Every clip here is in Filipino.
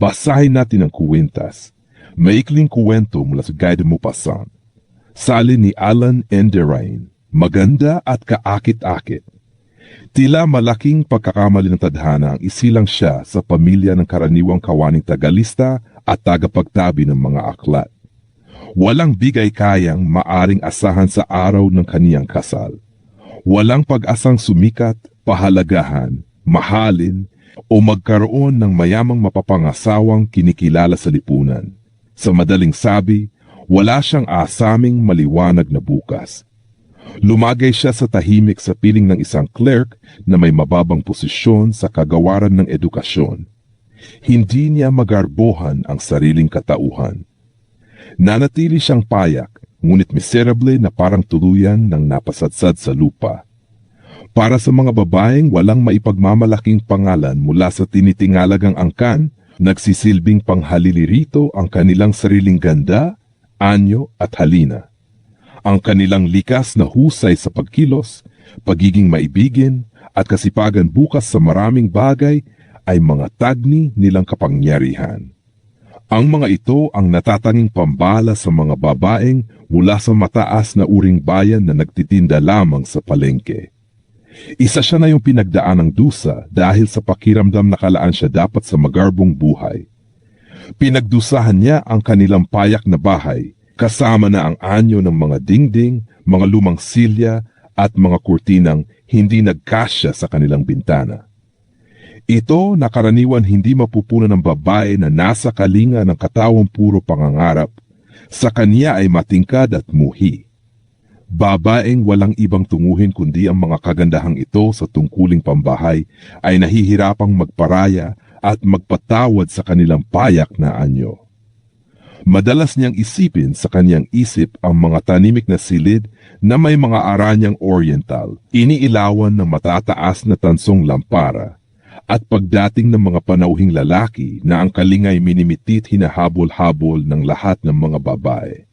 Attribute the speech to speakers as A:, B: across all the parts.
A: Basahin natin ang kuwentas. Maikling kuwento mula sa Guide mo Pasan. Sali ni Alan Enderain. Maganda at kaakit-akit. Tila malaking pagkakamali ng tadhana ang isilang siya sa pamilya ng karaniwang kawaning tagalista at tagapagtabi ng mga aklat. Walang bigay kayang maaring asahan sa araw ng kaniyang kasal. Walang pag-asang sumikat, pahalagahan, mahalin, o magkaroon ng mayamang mapapangasawang kinikilala sa lipunan. Sa madaling sabi, wala siyang asaming maliwanag na bukas. Lumagay siya sa tahimik sa piling ng isang clerk na may mababang posisyon sa kagawaran ng edukasyon. Hindi niya magarbohan ang sariling katauhan. Nanatili siyang payak, ngunit miserable na parang tuluyan ng napasadsad sa lupa. Para sa mga babaeng walang maipagmamalaking pangalan mula sa tinitingalagang angkan, nagsisilbing panghalilirito ang kanilang sariling ganda, anyo at halina ang kanilang likas na husay sa pagkilos, pagiging maibigin at kasipagan bukas sa maraming bagay ay mga tagni nilang kapangyarihan. Ang mga ito ang natatanging pambala sa mga babaeng mula sa mataas na uring bayan na nagtitinda lamang sa palengke. Isa siya na yung pinagdaan ng dusa dahil sa pakiramdam na kalaan siya dapat sa magarbong buhay. Pinagdusahan niya ang kanilang payak na bahay kasama na ang anyo ng mga dingding, mga lumang silya at mga kurtinang hindi nagkasya sa kanilang bintana. Ito na karaniwan hindi mapupunan ng babae na nasa kalinga ng katawang puro pangangarap, sa kanya ay matingkad at muhi. Babaeng walang ibang tunguhin kundi ang mga kagandahang ito sa tungkuling pambahay ay nahihirapang magparaya at magpatawad sa kanilang payak na anyo. Madalas niyang isipin sa kanyang isip ang mga tanimik na silid na may mga aranyang oriental, iniilawan ng matataas na tansong lampara, at pagdating ng mga panauhing lalaki na ang kalingay minimitit hinahabol-habol ng lahat ng mga babae.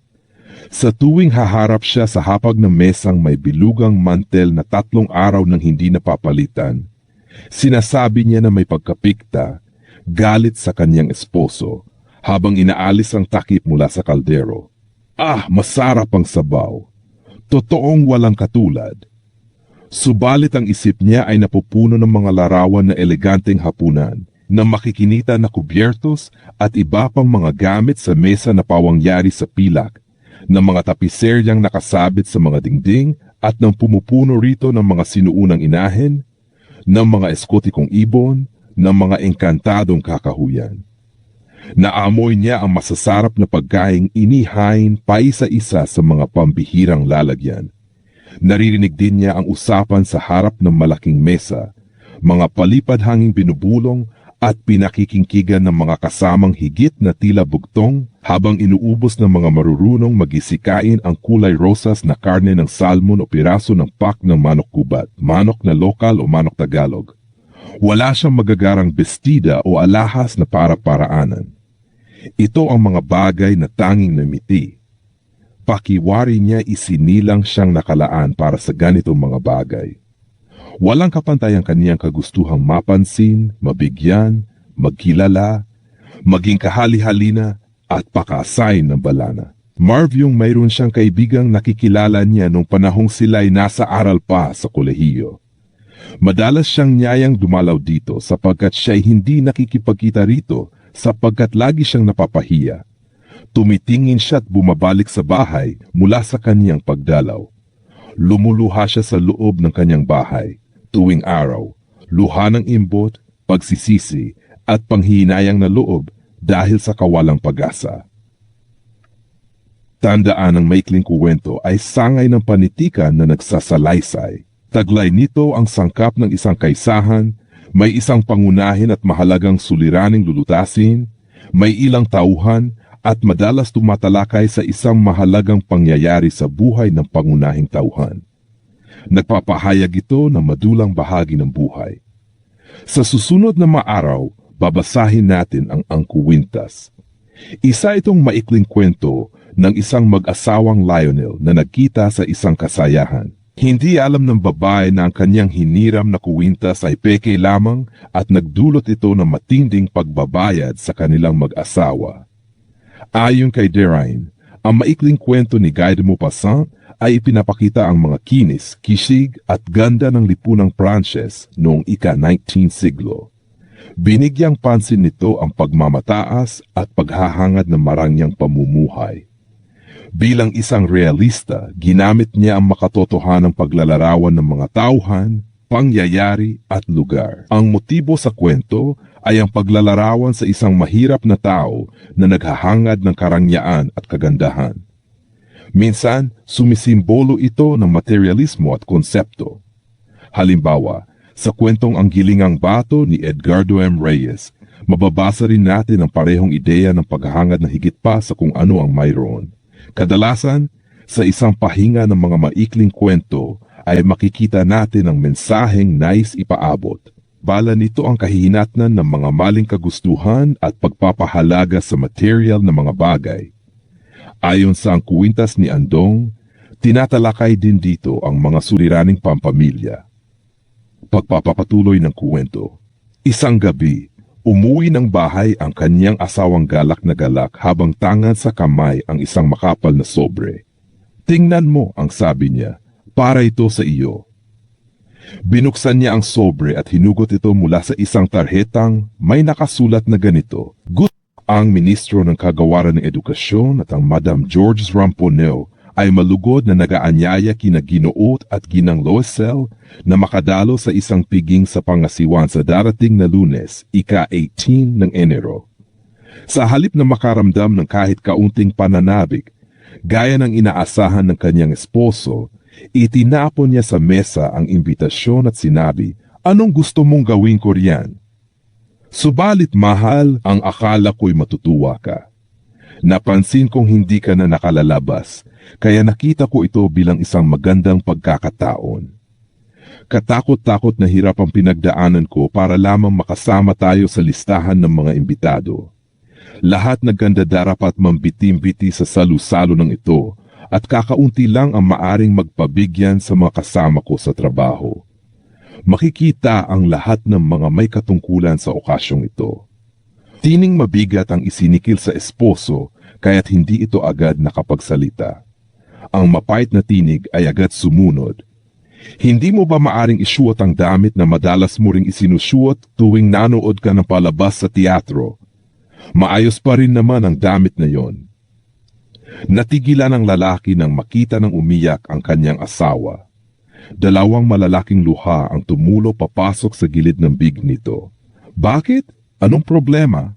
A: Sa tuwing haharap siya sa hapag ng mesang may bilugang mantel na tatlong araw nang hindi napapalitan, sinasabi niya na may pagkapikta, galit sa kanyang esposo, habang inaalis ang takip mula sa kaldero. Ah, masarap ang sabaw. Totoong walang katulad. Subalit ang isip niya ay napupuno ng mga larawan na eleganteng hapunan na makikinita na kubyertos at iba pang mga gamit sa mesa na pawangyari sa pilak, ng mga tapiseryang nakasabit sa mga dingding at ng pumupuno rito ng mga sinuunang inahin, ng mga eskotikong ibon, ng mga engkantadong kakahuyan. Naamoy niya ang masasarap na pagkaing inihain paisa-isa sa mga pambihirang lalagyan. Naririnig din niya ang usapan sa harap ng malaking mesa, mga palipad-hanging binubulong at pinakikingkigan ng mga kasamang higit na tila bugtong habang inuubos ng mga marurunong magisikain ang kulay rosas na karne ng salmon o piraso ng pak ng manok kubat, manok na lokal o manok Tagalog. Wala siyang magagarang bestida o alahas na para-paraanan. Ito ang mga bagay na tanging namiti. Pakiwari niya isinilang siyang nakalaan para sa ganitong mga bagay. Walang kapantay ang kaniyang kagustuhang mapansin, mabigyan, magkilala, maging kahali-halina at pakasain ng balana. Marv yung mayroon siyang kaibigang nakikilala niya nung panahong sila'y nasa aral pa sa kolehiyo. Madalas siyang niyayang dumalaw dito sapagkat siya'y hindi nakikipagkita rito sapagkat lagi siyang napapahiya. Tumitingin siya at bumabalik sa bahay mula sa kaniyang pagdalaw. Lumuluha siya sa loob ng kanyang bahay tuwing araw, luha ng imbot, pagsisisi at panghihinayang na loob dahil sa kawalang pag-asa. Tandaan ng maikling kuwento ay sangay ng panitikan na nagsasalaysay. Taglay nito ang sangkap ng isang kaisahan may isang pangunahin at mahalagang suliraning lulutasin, may ilang tauhan at madalas tumatalakay sa isang mahalagang pangyayari sa buhay ng pangunahing tauhan. Nagpapahayag ito ng madulang bahagi ng buhay. Sa susunod na maaraw, babasahin natin ang Angkuwintas. Isa itong maikling kwento ng isang mag-asawang Lionel na nagkita sa isang kasayahan. Hindi alam ng babae na ang kanyang hiniram na kuwintas ay peke lamang at nagdulot ito ng matinding pagbabayad sa kanilang mag-asawa. Ayon kay Derain, ang maikling kwento ni Guy de Maupassant ay ipinapakita ang mga kinis, kisig at ganda ng lipunang Pranses noong ika-19 siglo. Binigyang pansin nito ang pagmamataas at paghahangad ng marangyang pamumuhay. Bilang isang realista, ginamit niya ang makatotohanang paglalarawan ng mga tauhan, pangyayari at lugar. Ang motibo sa kwento ay ang paglalarawan sa isang mahirap na tao na naghahangad ng karangyaan at kagandahan. Minsan, sumisimbolo ito ng materialismo at konsepto. Halimbawa, sa kwentong Ang Gilingang Bato ni Edgardo M. Reyes, mababasa rin natin ang parehong ideya ng paghahangad na higit pa sa kung ano ang mayroon. Kadalasan, sa isang pahinga ng mga maikling kwento ay makikita natin ang mensaheng nais ipaabot. Bala nito ang kahihinatnan ng mga maling kagustuhan at pagpapahalaga sa material na mga bagay. Ayon sa ang kuwintas ni Andong, tinatalakay din dito ang mga suliraning pampamilya. Pagpapapatuloy ng kuwento. Isang gabi, umuwi ng bahay ang kanyang asawang galak na galak habang tangan sa kamay ang isang makapal na sobre. Tingnan mo, ang sabi niya, para ito sa iyo. Binuksan niya ang sobre at hinugot ito mula sa isang tarhetang may nakasulat na ganito. Good ang ministro ng kagawaran ng edukasyon at ang Madam George Ramponeo ay malugod na nagaanyaya kina Ginoot at Ginang Loisel na makadalo sa isang piging sa pangasiwan sa darating na lunes, ika-18 ng Enero. Sa halip na makaramdam ng kahit kaunting pananabik, gaya ng inaasahan ng kanyang esposo, itinapon niya sa mesa ang imbitasyon at sinabi, Anong gusto mong gawin ko riyan? Subalit mahal, ang akala ko'y matutuwa ka. Napansin kong hindi ka na nakalalabas, kaya nakita ko ito bilang isang magandang pagkakataon. Katakot-takot na hirap ang pinagdaanan ko para lamang makasama tayo sa listahan ng mga imbitado. Lahat nagkanda darapat mambitim-biti sa salusalo ng ito at kakaunti lang ang maaring magpabigyan sa mga kasama ko sa trabaho makikita ang lahat ng mga may katungkulan sa okasyong ito. Tining mabigat ang isinikil sa esposo kaya't hindi ito agad nakapagsalita. Ang mapait na tinig ay agad sumunod. Hindi mo ba maaring isuot ang damit na madalas mo ring isinusuot tuwing nanood ka ng palabas sa teatro? Maayos pa rin naman ang damit na yon. Natigilan ang lalaki nang makita ng umiyak ang kanyang asawa. Dalawang malalaking luha ang tumulo papasok sa gilid ng big nito. Bakit? Anong problema?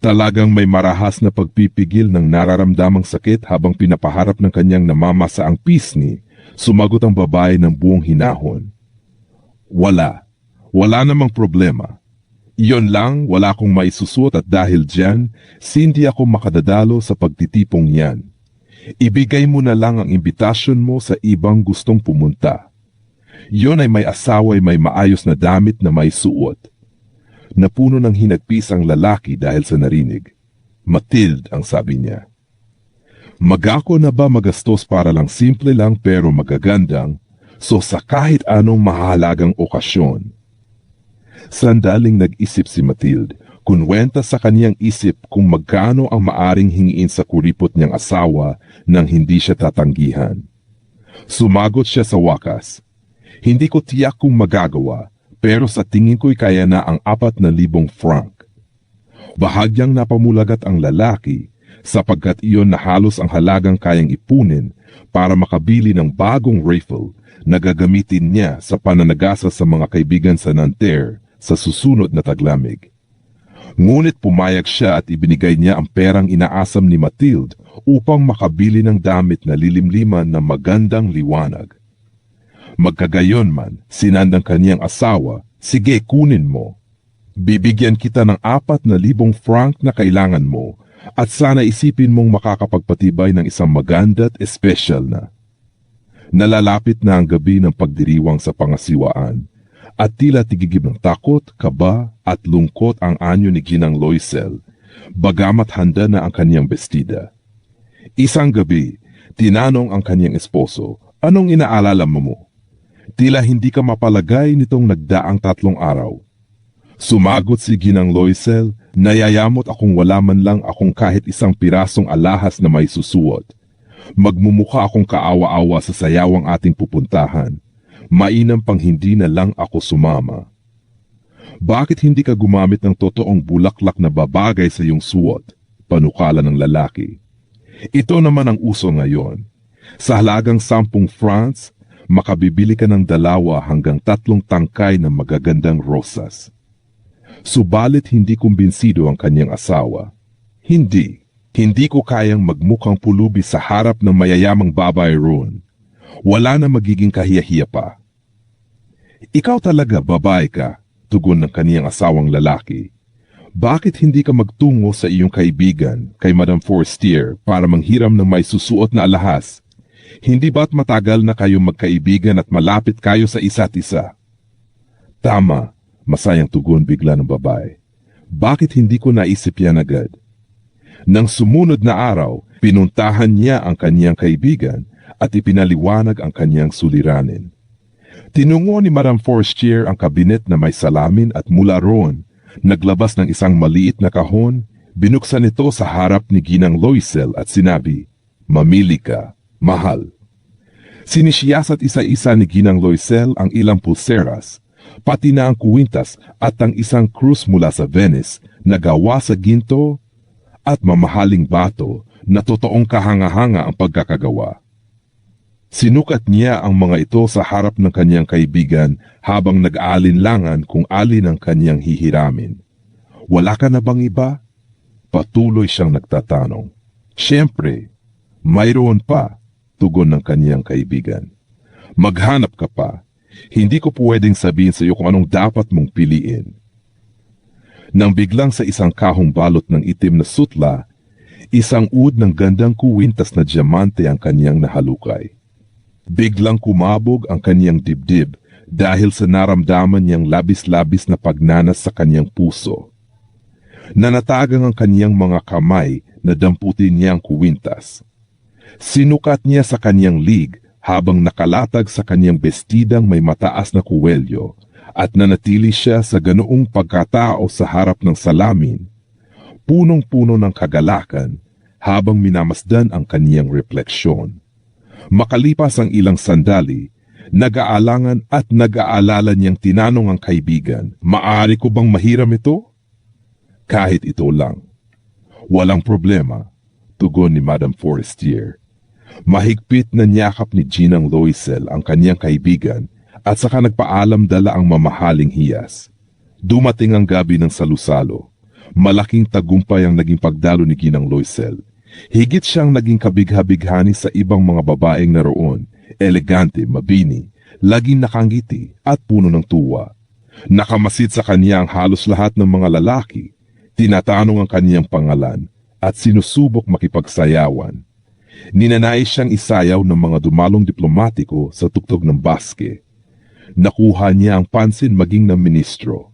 A: Talagang may marahas na pagpipigil ng nararamdamang sakit habang pinapaharap ng kanyang namamasa ang pisni, sumagot ang babae ng buong hinahon. Wala. Wala namang problema. Iyon lang, wala akong maisusuot at dahil dyan, sindi ako makadadalo sa pagtitipong yan. Ibigay mo na lang ang imbitasyon mo sa ibang gustong pumunta. Yon ay may asawa ay may maayos na damit na may suot. Napuno ng hinagpis ang lalaki dahil sa narinig. Matilde ang sabi niya. Magako na ba magastos para lang simple lang pero magagandang, so sa kahit anong mahalagang okasyon. Sandaling nag-isip si Matilde, kunwenta sa kaniyang isip kung magkano ang maaring hingiin sa kuripot niyang asawa nang hindi siya tatanggihan. Sumagot siya sa wakas, hindi ko tiyak kung magagawa, pero sa tingin ko'y kaya na ang apat na libong franc. Bahagyang napamulagat ang lalaki sapagkat iyon na halos ang halagang kayang ipunin para makabili ng bagong rifle na gagamitin niya sa pananagasa sa mga kaibigan sa Nanterre sa susunod na taglamig. Ngunit pumayag siya at ibinigay niya ang perang inaasam ni Matilde upang makabili ng damit na lilimliman na magandang liwanag. Magkagayon man, sinandang kaniyang asawa, sige kunin mo. Bibigyan kita ng apat na libong franc na kailangan mo at sana isipin mong makakapagpatibay ng isang maganda at espesyal na. Nalalapit na ang gabi ng pagdiriwang sa pangasiwaan at tila tigigib ng takot, kaba at lungkot ang anyo ni Ginang Loisel, bagamat handa na ang kanyang bestida. Isang gabi, tinanong ang kanyang esposo, anong inaalala mo mo? Tila hindi ka mapalagay nitong nagdaang tatlong araw. Sumagot si Ginang Loisel, nayayamot akong wala man lang akong kahit isang pirasong alahas na may susuot. Magmumukha akong kaawa-awa sa sayawang ating pupuntahan. Mainam pang hindi na lang ako sumama. Bakit hindi ka gumamit ng totoong bulaklak na babagay sa iyong suot? Panukala ng lalaki. Ito naman ang uso ngayon. Sa halagang sampung francs, makabibili ka ng dalawa hanggang tatlong tangkay ng magagandang rosas. Subalit hindi kumbinsido ang kanyang asawa. Hindi. Hindi ko kayang magmukhang pulubi sa harap ng mayayamang babae roon. Wala na magiging kahiyahiya pa. Ikaw talaga babae ka, tugon ng kaniyang asawang lalaki. Bakit hindi ka magtungo sa iyong kaibigan, kay Madam Forestier, para manghiram ng may susuot na alahas? Hindi ba't matagal na kayong magkaibigan at malapit kayo sa isa't isa? Tama, masayang tugon bigla ng babae. Bakit hindi ko naisip yan agad? Nang sumunod na araw, pinuntahan niya ang kaniyang kaibigan at ipinaliwanag ang kaniyang suliranin. Tinungo ni Madam Forestier ang kabinet na may salamin at mula roon, naglabas ng isang maliit na kahon, binuksan ito sa harap ni Ginang Loisel at sinabi, Mamili ka, mahal. Sinisiyasat isa-isa ni Ginang Loisel ang ilang pulseras, pati na ang kuwintas at ang isang krus mula sa Venice na gawa sa ginto at mamahaling bato na totoong kahanga-hanga ang pagkakagawa. Sinukat niya ang mga ito sa harap ng kanyang kaibigan habang nag-aalinlangan kung alin ang kanyang hihiramin. Wala ka na bang iba? Patuloy siyang nagtatanong. Siyempre, mayroon pa, tugon ng kanyang kaibigan. Maghanap ka pa. Hindi ko pwedeng sabihin sa iyo kung anong dapat mong piliin. Nang biglang sa isang kahong balot ng itim na sutla, isang ud ng gandang kuwintas na diamante ang kanyang nahalukay. Biglang kumabog ang kanyang dibdib dahil sa naramdaman niyang labis-labis na pagnanas sa kanyang puso. Nanatagang ang kanyang mga kamay na damputin niya ang kuwintas. Sinukat niya sa kanyang lig habang nakalatag sa kanyang bestidang may mataas na kuwelyo at nanatili siya sa ganoong pagkatao sa harap ng salamin, punong-puno ng kagalakan habang minamasdan ang kanyang refleksyon. Makalipas ang ilang sandali, nag-aalangan at nag-aalala niyang tinanong ang kaibigan, Maari ko bang mahiram ito? Kahit ito lang. Walang problema, tugon ni Madam Forestier. Mahigpit na niyakap ni Ginang Loisel ang kanyang kaibigan at saka nagpaalam dala ang mamahaling hiyas. Dumating ang gabi ng salusalo. Malaking tagumpay ang naging pagdalo ni Ginang Loisel. Higit siyang naging kabigha-bighani sa ibang mga babaeng naroon, elegante, mabini, laging nakangiti at puno ng tuwa. Nakamasid sa kanya ang halos lahat ng mga lalaki, tinatanong ang kanyang pangalan at sinusubok makipagsayawan. Ninanais siyang isayaw ng mga dumalong diplomatiko sa tuktok ng baske. Nakuha niya ang pansin maging ng ministro.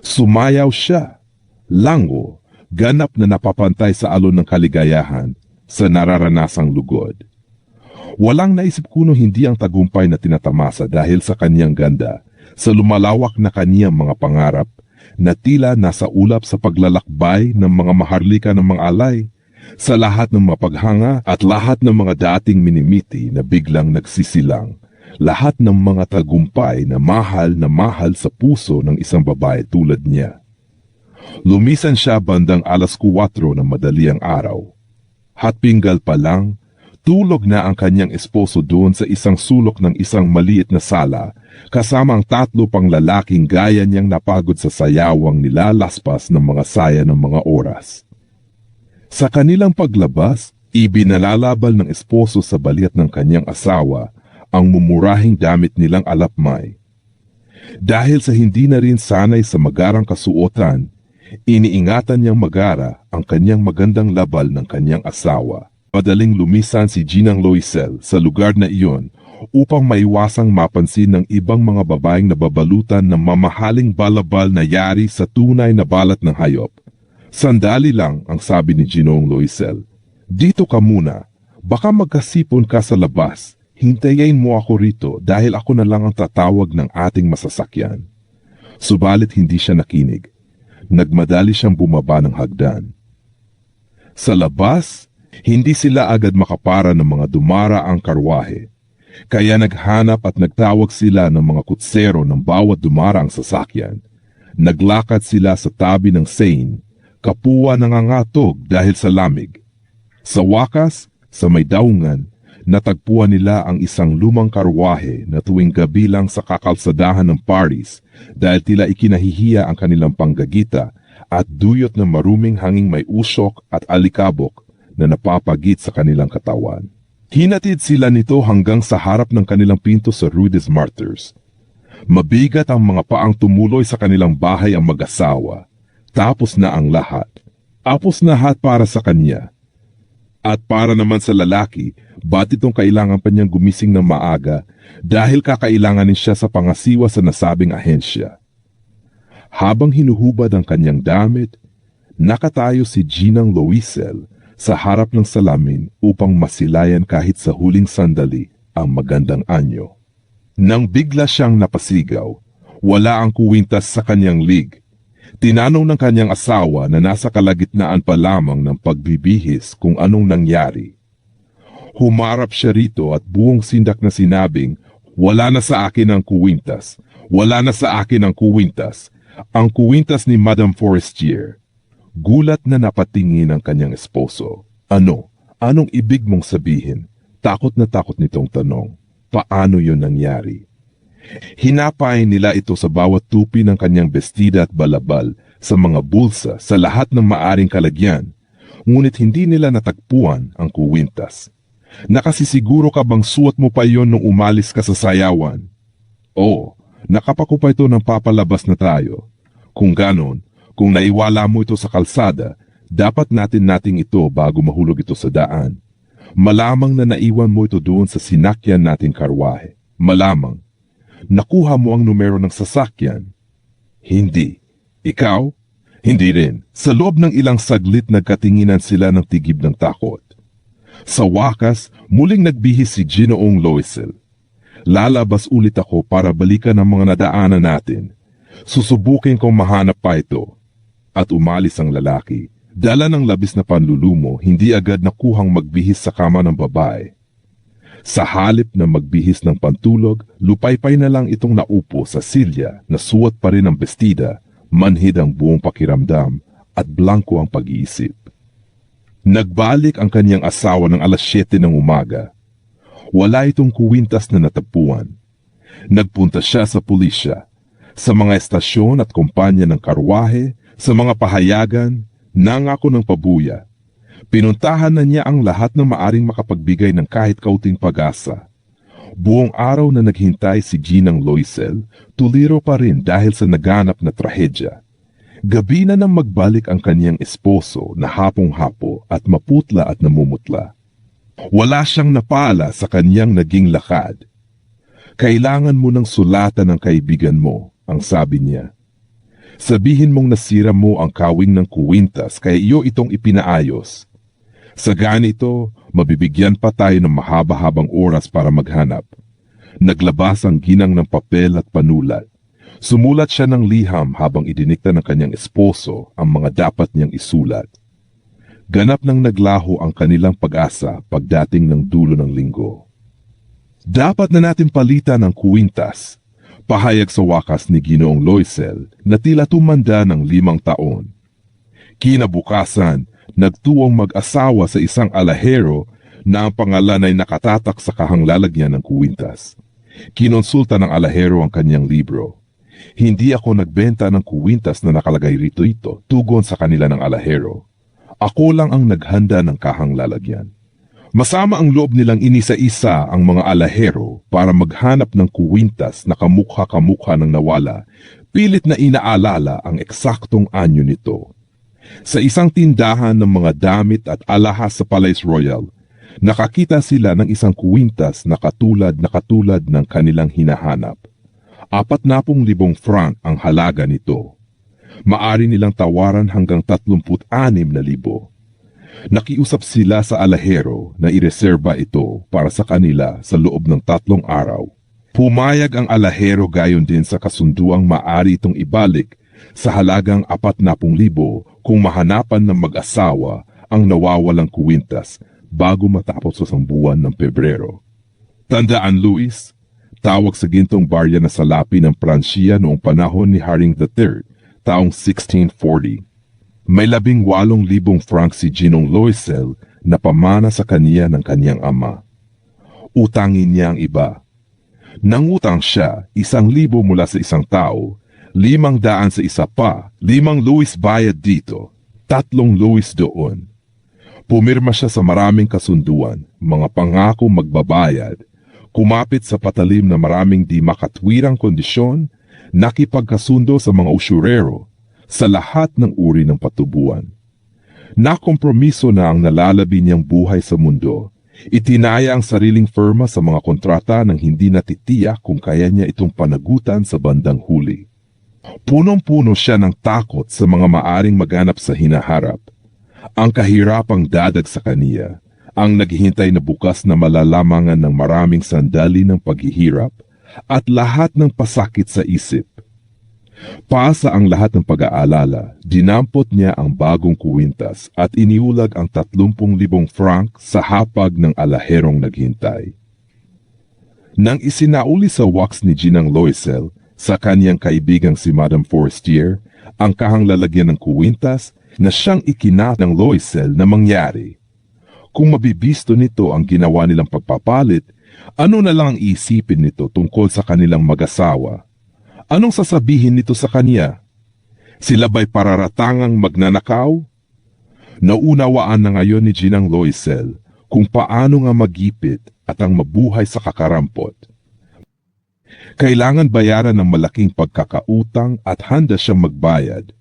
A: Sumayaw siya, lango, ganap na napapantay sa alon ng kaligayahan sa nararanasang lugod. Walang naisip kuno hindi ang tagumpay na tinatamasa dahil sa kanyang ganda, sa lumalawak na kaniyang mga pangarap, na tila nasa ulap sa paglalakbay ng mga maharlika ng mga alay, sa lahat ng mga paghanga at lahat ng mga dating minimiti na biglang nagsisilang, lahat ng mga tagumpay na mahal na mahal sa puso ng isang babae tulad niya. Lumisan siya bandang alas 4 ng madaliang araw. Hatpinggal pa lang, tulog na ang kanyang esposo doon sa isang sulok ng isang maliit na sala kasama ang tatlo pang lalaking gaya niyang napagod sa sayawang nilalaspas ng mga saya ng mga oras. Sa kanilang paglabas, ibinalalabal ng esposo sa baliat ng kanyang asawa ang mumurahing damit nilang alapmay. Dahil sa hindi na rin sanay sa magarang kasuotan, iniingatan niyang magara ang kanyang magandang labal ng kanyang asawa. Madaling lumisan si Ginang Loisel sa lugar na iyon upang maiwasang mapansin ng ibang mga babaeng nababalutan ng mamahaling balabal na yari sa tunay na balat ng hayop. Sandali lang ang sabi ni Ginoong Loisel. Dito ka muna, baka magkasipon ka sa labas, hintayin mo ako rito dahil ako na lang ang tatawag ng ating masasakyan. Subalit hindi siya nakinig. Nagmadali siyang bumaba ng hagdan. Sa labas, hindi sila agad makapara ng mga dumara ang karwahe. Kaya naghanap at nagtawag sila ng mga kutsero ng bawat dumara ang sasakyan. Naglakad sila sa tabi ng Seine, kapua nangangatog dahil sa lamig. Sa wakas, sa may daungan, natagpuan nila ang isang lumang karwahe na tuwing gabi lang sa kakalsadahan ng Paris dahil tila ikinahihiya ang kanilang panggagita at duyot ng maruming hanging may usok at alikabok na napapagit sa kanilang katawan. Hinatid sila nito hanggang sa harap ng kanilang pinto sa Rue des Martyrs. Mabigat ang mga paang tumuloy sa kanilang bahay ang mag-asawa. Tapos na ang lahat. Tapos na lahat para sa kanya. At para naman sa lalaki, ba't itong kailangan pa niyang gumising ng maaga dahil kakailanganin siya sa pangasiwa sa nasabing ahensya. Habang hinuhubad ang kanyang damit, nakatayo si Ginang Loisel sa harap ng salamin upang masilayan kahit sa huling sandali ang magandang anyo. Nang bigla siyang napasigaw, wala ang kuwintas sa kanyang lig. Tinanong ng kanyang asawa na nasa kalagitnaan pa lamang ng pagbibihis kung anong nangyari. Humarap siya rito at buong sindak na sinabing, wala na sa akin ang kuwintas, wala na sa akin ang kuwintas, ang kuwintas ni Madame Forestier. Gulat na napatingin ang kanyang esposo. Ano? Anong ibig mong sabihin? Takot na takot nitong tanong. Paano yon nangyari? Hinapay nila ito sa bawat tupi ng kanyang bestida at balabal, sa mga bulsa, sa lahat ng maaring kalagyan. Ngunit hindi nila natagpuan ang kuwintas. Nakasisiguro ka bang suot mo pa yon nung umalis ka sa sayawan? Oo, nakapako pa ito ng papalabas na tayo. Kung ganon, kung naiwala mo ito sa kalsada, dapat natin nating ito bago mahulog ito sa daan. Malamang na naiwan mo ito doon sa sinakyan nating karwahe. Malamang. Nakuha mo ang numero ng sasakyan. Hindi. Ikaw? Hindi rin. Sa loob ng ilang saglit nagkatinginan sila ng tigib ng takot. Sa wakas, muling nagbihis si Ginoong Loisel. Lalabas ulit ako para balikan ang mga nadaanan natin. Susubukin kong mahanap pa ito. At umalis ang lalaki. Dala ng labis na panlulumo, hindi agad nakuhang magbihis sa kama ng babae. Sa halip na magbihis ng pantulog, lupaypay na lang itong naupo sa silya na suot pa rin ang bestida, manhid ang buong pakiramdam at blanco ang pag-iisip. Nagbalik ang kanyang asawa ng alas 7 ng umaga. Wala itong kuwintas na natapuan. Nagpunta siya sa pulisya, sa mga estasyon at kumpanya ng karwahe, sa mga pahayagan, nangako ng pabuya. Pinuntahan na niya ang lahat ng maaring makapagbigay ng kahit kauting pag-asa. Buong araw na naghintay si Ginang Loisel, tuliro pa rin dahil sa naganap na trahedya. Gabi na nang magbalik ang kanyang esposo na hapong-hapo at maputla at namumutla. Wala siyang napala sa kanyang naging lakad. Kailangan mo ng sulatan ng kaibigan mo, ang sabi niya. Sabihin mong nasira mo ang kawing ng kuwintas kaya iyo itong ipinaayos. Sa ganito, mabibigyan pa tayo ng mahaba-habang oras para maghanap. Naglabas ang ginang ng papel at panulat. Sumulat siya ng liham habang idinikta ng kanyang esposo ang mga dapat niyang isulat. Ganap nang naglaho ang kanilang pag-asa pagdating ng dulo ng linggo. Dapat na natin palitan ang kuwintas Pahayag sa wakas ni Ginoong Loisel na tila tumanda ng limang taon. Kinabukasan, nagtuong mag-asawa sa isang alahero na ang pangalan ay nakatatak sa kahanglalagyan ng kuwintas. Kinonsulta ng alahero ang kanyang libro. Hindi ako nagbenta ng kuwintas na nakalagay rito ito, tugon sa kanila ng alahero. Ako lang ang naghanda ng kahanglalagyan. Masama ang loob nilang inisa-isa ang mga alahero para maghanap ng kuwintas na kamukha-kamukha ng nawala, pilit na inaalala ang eksaktong anyo nito. Sa isang tindahan ng mga damit at alahas sa Palais Royal, nakakita sila ng isang kuwintas na katulad na katulad ng kanilang hinahanap. Apat na pong libong franc ang halaga nito. Maari nilang tawaran hanggang 36 na libo. Nakiusap sila sa alahero na ireserba ito para sa kanila sa loob ng tatlong araw. Pumayag ang alahero gayon din sa kasunduang maari itong ibalik sa halagang 40,000 kung mahanapan ng mag-asawa ang nawawalang kuwintas bago matapos sa buwan ng Pebrero. Tandaan Luis, tawag sa gintong barya na salapi ng Pransiya noong panahon ni Haring III, taong 1640. May labing walong libong franc si Ginong Loisel na pamana sa kaniya ng kaniyang ama. Utangin niya ang iba. Nangutang siya isang libo mula sa isang tao, limang daan sa isa pa, limang Louis bayad dito, tatlong Louis doon. Pumirma siya sa maraming kasunduan, mga pangako magbabayad, kumapit sa patalim na maraming di makatwirang kondisyon, nakipagkasundo sa mga usyurero, sa lahat ng uri ng patubuan. Nakompromiso na ang nalalabi niyang buhay sa mundo. Itinaya ang sariling firma sa mga kontrata nang hindi natitiyak kung kaya niya itong panagutan sa bandang huli. Punong-puno siya ng takot sa mga maaring maganap sa hinaharap. Ang kahirapang dadag sa kaniya, ang naghihintay na bukas na malalamangan ng maraming sandali ng paghihirap at lahat ng pasakit sa isip. Pasa ang lahat ng pag-aalala, dinampot niya ang bagong kuwintas at iniulag ang 30,000 franc sa hapag ng alaherong naghintay. Nang isinauli sa wax ni Ginang Loisel sa kanyang kaibigang si Madame Forestier ang kahang lalagyan ng kuwintas na siyang ikina ng Loisel na mangyari. Kung mabibisto nito ang ginawa nilang pagpapalit, ano na lang ang isipin nito tungkol sa kanilang mag-asawa? Anong sasabihin nito sa kanya? Sila ba'y pararatangang magnanakaw? Naunawaan na ngayon ni Ginang Loisel kung paano nga magipit at ang mabuhay sa kakarampot. Kailangan bayaran ng malaking pagkakautang at handa siyang magbayad.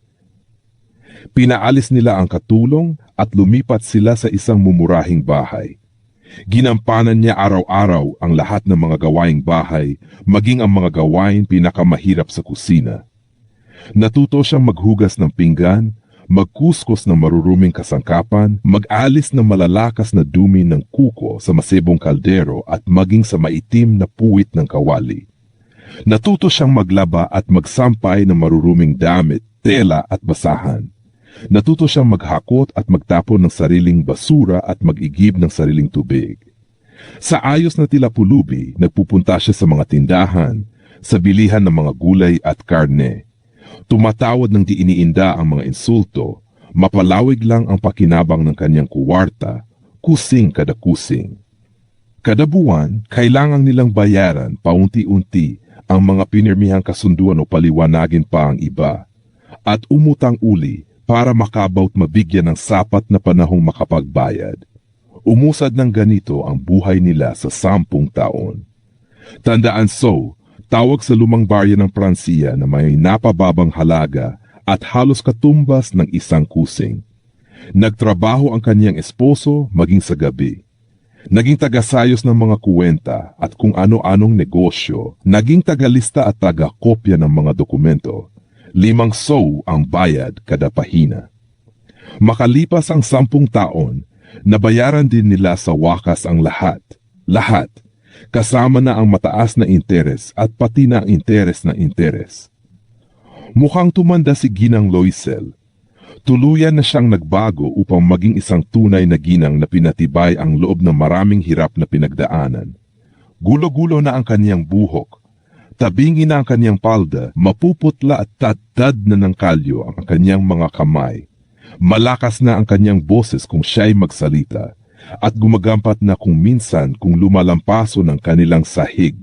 A: Pinaalis nila ang katulong at lumipat sila sa isang mumurahing bahay. Ginampanan niya araw-araw ang lahat ng mga gawaing bahay, maging ang mga gawain pinakamahirap sa kusina. Natuto siyang maghugas ng pinggan, magkuskus ng maruruming kasangkapan, mag-alis ng malalakas na dumi ng kuko sa masibong kaldero at maging sa maitim na puwit ng kawali. Natuto siyang maglaba at magsampay ng maruruming damit, tela at basahan. Natuto siyang maghakot at magtapon ng sariling basura at mag-igib ng sariling tubig. Sa ayos na tila pulubi, nagpupunta siya sa mga tindahan, sa bilihan ng mga gulay at karne. Tumatawad ng di iniinda ang mga insulto, mapalawig lang ang pakinabang ng kanyang kuwarta, kusing kada kusing. Kada buwan, kailangan nilang bayaran paunti-unti ang mga pinirmihang kasunduan o paliwanagin pa ang iba, at umutang uli para makabaut mabigyan ng sapat na panahong makapagbayad. Umusad ng ganito ang buhay nila sa sampung taon. Tandaan so, tawag sa lumang barya ng Pransiya na may napababang halaga at halos katumbas ng isang kusing. Nagtrabaho ang kanyang esposo maging sa gabi. Naging tagasayos ng mga kuwenta at kung ano-anong negosyo, naging tagalista at taga-kopya ng mga dokumento limang sow ang bayad kada pahina. Makalipas ang sampung taon, nabayaran din nila sa wakas ang lahat, lahat, kasama na ang mataas na interes at pati na ang interes na interes. Mukhang tumanda si Ginang Loisel. Tuluyan na siyang nagbago upang maging isang tunay na ginang na pinatibay ang loob ng maraming hirap na pinagdaanan. Gulo-gulo na ang kaniyang buhok Tabingi na ang kanyang palda, mapuputla at tatad na ng kalyo ang kanyang mga kamay. Malakas na ang kanyang boses kung siya'y magsalita at gumagampat na kung minsan kung lumalampaso ng kanilang sahig.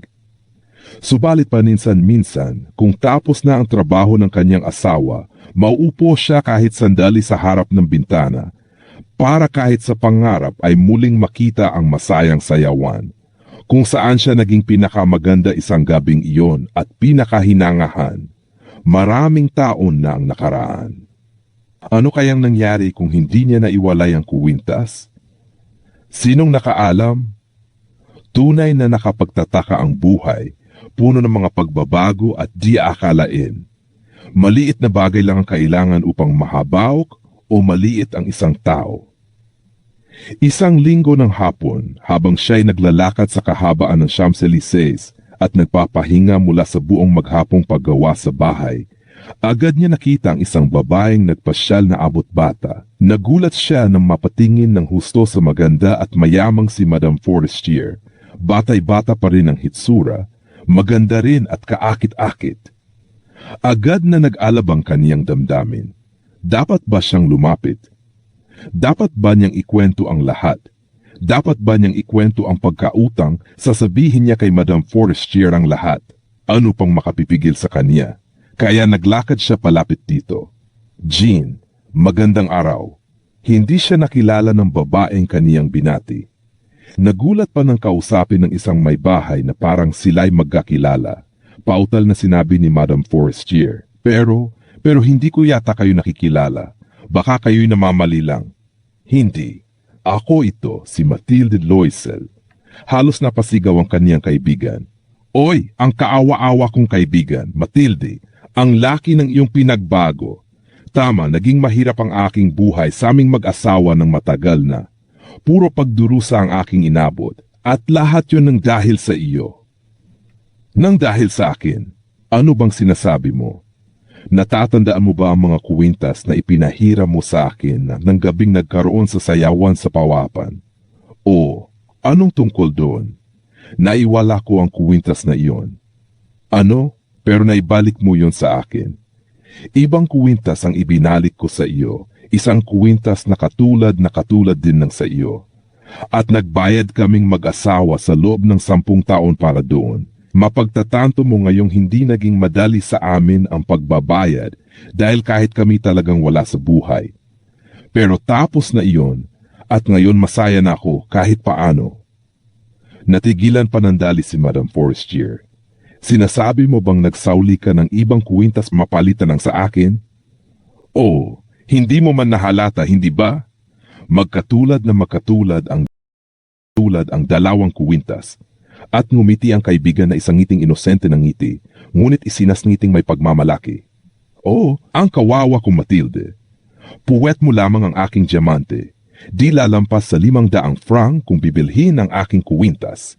A: Subalit paninsan-minsan, kung tapos na ang trabaho ng kanyang asawa, mauupo siya kahit sandali sa harap ng bintana, para kahit sa pangarap ay muling makita ang masayang sayawan kung saan siya naging pinakamaganda isang gabing iyon at pinakahinangahan. Maraming taon na ang nakaraan. Ano kayang nangyari kung hindi niya naiwalay ang kuwintas? Sinong nakaalam? Tunay na nakapagtataka ang buhay, puno ng mga pagbabago at di akalain. Maliit na bagay lang ang kailangan upang mahabawok o maliit ang isang tao. Isang linggo ng hapon habang siya'y naglalakad sa kahabaan ng Champs-Élysées at nagpapahinga mula sa buong maghapong paggawa sa bahay, agad niya nakita ang isang babaeng nagpasyal na abot bata. Nagulat siya nang mapatingin ng husto sa maganda at mayamang si Madame Forestier. Batay-bata pa rin ang hitsura, maganda rin at kaakit-akit. Agad na nag-alab ang kaniyang damdamin. Dapat ba siyang lumapit? Dapat ba niyang ikwento ang lahat? Dapat ba niyang ikwento ang pagkautang, sasabihin niya kay Madame Forestier ang lahat? Ano pang makapipigil sa kanya? Kaya naglakad siya palapit dito. Jean, magandang araw. Hindi siya nakilala ng babaeng kaniyang binati. Nagulat pa ng kausapin ng isang may bahay na parang sila'y magkakilala. Pautal na sinabi ni Madame Forestier. Pero, pero hindi ko yata kayo nakikilala. Baka kayo'y namamali lang. Hindi. Ako ito, si Matilde Loisel. Halos napasigaw ang kaniyang kaibigan. Oy, ang kaawa-awa kong kaibigan, Matilde, ang laki ng iyong pinagbago. Tama, naging mahirap ang aking buhay sa aming mag-asawa ng matagal na. Puro pagdurusa ang aking inabot, at lahat yun ng dahil sa iyo. Nang dahil sa akin, ano bang sinasabi mo? Natatandaan mo ba ang mga kuwintas na ipinahira mo sa akin ng gabing nagkaroon sa sayawan sa pawapan? O, anong tungkol doon? Naiwala ko ang kuwintas na iyon. Ano? Pero naibalik mo yon sa akin. Ibang kuwintas ang ibinalik ko sa iyo, isang kuwintas na katulad na katulad din ng sa iyo. At nagbayad kaming mag-asawa sa loob ng sampung taon para doon. Mapagtatanto mo ngayong hindi naging madali sa amin ang pagbabayad dahil kahit kami talagang wala sa buhay. Pero tapos na iyon at ngayon masaya na ako kahit paano. Natigilan pa ng dali si Madam Forestier. Sinasabi mo bang nagsauli ka ng ibang kuwintas mapalitan ng sa akin? Oh, hindi mo man nahalata, hindi ba? Magkatulad na magkatulad ang tulad ang dalawang kuwintas at ngumiti ang kaibigan na isang ngiting inosente ng ngiti, ngunit isinasngiting may pagmamalaki. Oo, ang kawawa kong Matilde. Puwet mo lamang ang aking diamante. Di lalampas sa limang daang franc kung bibilhin ang aking kuwintas.